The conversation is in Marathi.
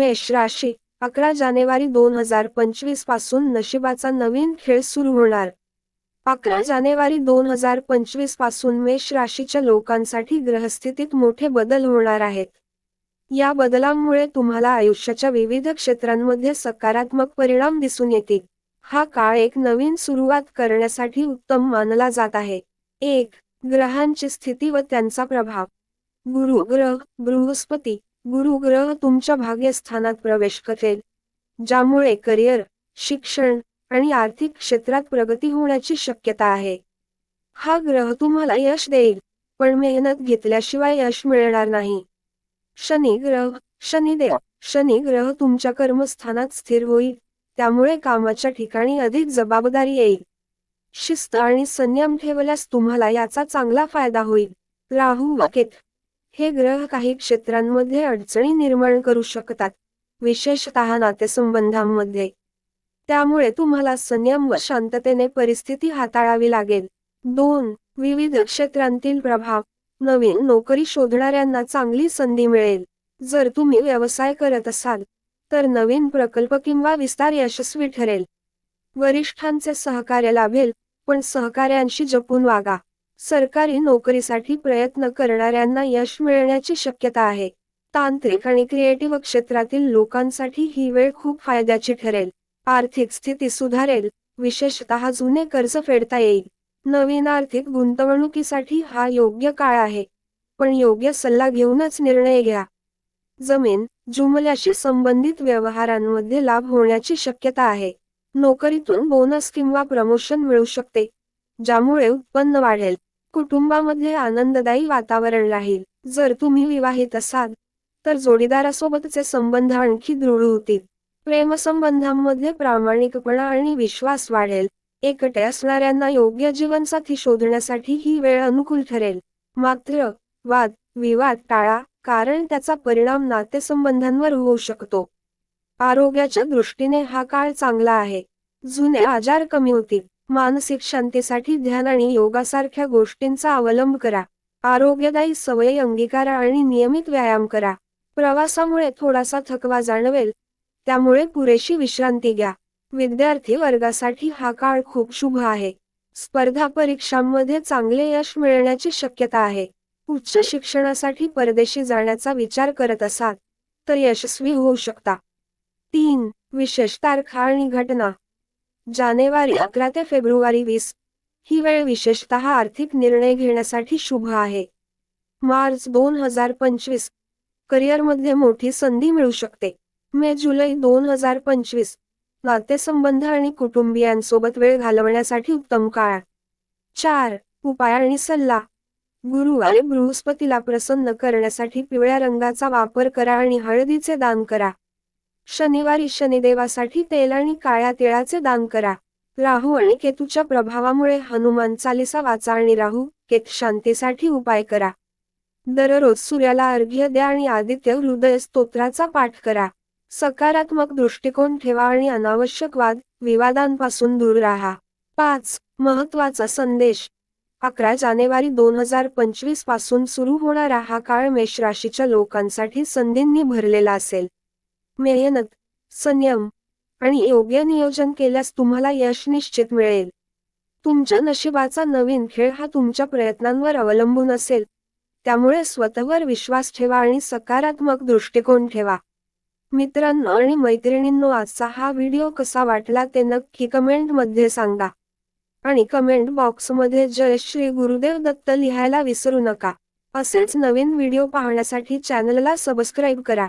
मेष राशी अकरा जानेवारी दोन हजार पंचवीसपासून नशिबाचा नवीन खेळ सुरू होणार. अकरा जानेवारी दोन हजार पंचवीसपासून मेष राशीच्या लोकांसाठी ग्रहस्थितीत मोठे बदल होणार आहेत. या बदलांमुळे तुम्हाला आयुष्याच्या विविध क्षेत्रांमध्ये सकारात्मक परिणाम दिसून येतील. हा काळ एक नवीन सुरुवात करण्यासाठी उत्तम मानला जात आहे. एक ग्रहांची स्थिती व त्यांचा प्रभाव. गुरु ग्रह बृहस्पती गुरु ग्रह तुमच्या भाग्यस्थानात प्रवेश करेल ज्यामुळे करिअर शिक्षण आणि आर्थिक क्षेत्रात प्रगती होण्याची शक्यता आहे. हा ग्रह तुम्हाला यश देईल पण मेहनत घेतल्याशिवाय यश मिळणार नाही. शनी ग्रह शनिदेव शनी ग्रह तुमच्या कर्मस्थानात स्थिर होईल त्यामुळे कामाच्या ठिकाणी अधिक जबाबदारी येईल. शिस्त आणि संयम ठेवल्यास तुम्हाला याचा चांगला फायदा होईल. राहू वाकेत हे ग्रह काही क्षेत्रांमध्ये अडचणी निर्माण करू शकतात विशेषतः नातेसंबंधांमध्ये. त्यामुळे तुम्हाला संयम व शांततेने परिस्थिती हाताळावी लागेल. दोन विविध क्षेत्रांतील प्रभाव. नवीन नोकरी शोधणाऱ्यांना चांगली संधी मिळेल. जर तुम्ही व्यवसाय करत असाल तर नवीन प्रकल्प किंवा विस्तार यशस्वी ठरेल. वरिष्ठांचे सहकार्य लाभेल पण सहकार्यांशी जपून वागा. सरकारी नोकरीसाठी प्रयत्न करणाऱ्यांना यश मिळण्याची शक्यता आहे. तांत्रिक आणि क्रिएटिव्ह क्षेत्रातील लोकांसाठी ही वेळ खूप फायद्याची ठरेल. आर्थिक स्थिती सुधारेल विशेषतः जुने कर्ज फेडता येईल. नवीन आर्थिक गुंतवणुकीसाठी हा योग्य काळ आहे. पण योग्य सल्ला घेऊनच निर्णय घ्या. जमीन जुमल्याशी संबंधित व्यवहारांमध्ये लाभ होण्याची शक्यता आहे. नोकरीतून बोनस किंवा प्रमोशन मिळू शकते ज्यामुळे उत्पन्न वाढेल. कुटुंबामध्ये आनंददायी वातावरण राहील. जर तुम्ही विवाहित असाल तर जोडीदारासोबतचे संबंध आणखी दृढ होतील. प्रेमसंबंधांमध्ये प्रामाणिकपणा आणि विश्वास वाढेल. एकटे असणाऱ्यांना योग्य जीवनसाथी शोधण्यासाठी ही वेळ अनुकूल ठरेल. मात्र वाद विवाद टाळा कारण त्याचा परिणाम नातेसंबंधांवर होऊ शकतो. आरोग्याच्या दृष्टीने हा काळ चांगला आहे. जुने आजार कमी होतील. मानसिक शांतीसाठी ध्यान आणि योगासारख्या गोष्टींचा अवलंब करा. आरोग्यदायी सवयी अंगीकारा आणि नियमित व्यायाम करा. प्रवासामुळे थोडासा थकवा जाणवेल. त्यामुळे पुरेशी विश्रांती घ्या. विद्यार्थी वर्गासाठी हा काळ खूप शुभ आहे. स्पर्धा परीक्षांमध्ये चांगले यश मिळण्याची शक्यता आहे. उच्च शिक्षणासाठी परदेशी जाण्याचा विचार करत असाल तर यशस्वी होऊ शकता. तीन विशेष तारखा आणि घटना. जानेवारी अकरा ते फेब्रुवारी वीस. ही वेळ विशेषतः आर्थिक निर्णय घेण्यासाठी शुभ आहे. मार्च दोन हजार पंचवीस. करिअरमध्ये मोठी संधी मिळू शकते. मे जुलै दोन हजार पंचवीस. नातेसंबंध आणि कुटुंबियांसोबत वेळ घालवण्यासाठी उत्तम काळ. चार. उपाय आणि सल्ला. गुरुवारी बृहस्पतीला प्रसन्न करण्यासाठी पिवळ्या रंगाचा वापर करा आणि हळदीचे दान करा. शनिवारी शनिदेवासाठी तेल आणि काळ्या तिळाचे दान करा. राहू आणि केतूच्या प्रभावामुळे हनुमान चालिसा वाचा आणि राहू केत शांतीसाठी उपाय करा. दररोज सूर्याला अर्घ्य द्या आणि आदित्य हृदय स्तोत्राचा पाठ करा. सकारात्मक दृष्टिकोन ठेवा आणि अनावश्यक वाद विवादांपासून दूर राहा. पाच महत्त्वाचा संदेश. अकरा जानेवारी दोन हजार पंचवीसपासून सुरू होणारा हा काळ मेष राशीच्या लोकांसाठी संधींनी भरलेला असेल. मेहनत संयम आणि योग्य नियोजन केल्यास तुम्हाला यश निश्चित मिळेल. तुमच्या नशिबाचा नवीन खेळ हा तुमच्या प्रयत्नांवर अवलंबून असेल. त्यामुळे स्वतःवर विश्वास ठेवा आणि सकारात्मक दृष्टिकोन ठेवा. मित्रांनो आणि मैत्रिणींनो आजचा हा व्हिडिओ कसा वाटला ते नक्की कमेंटमध्ये सांगा. आणि कमेंट बॉक्समध्ये जय श्री गुरुदेव दत्त लिहायला विसरू नका. असेच नवीन व्हिडिओ पाहण्यासाठी चॅनलला सबस्क्राईब करा.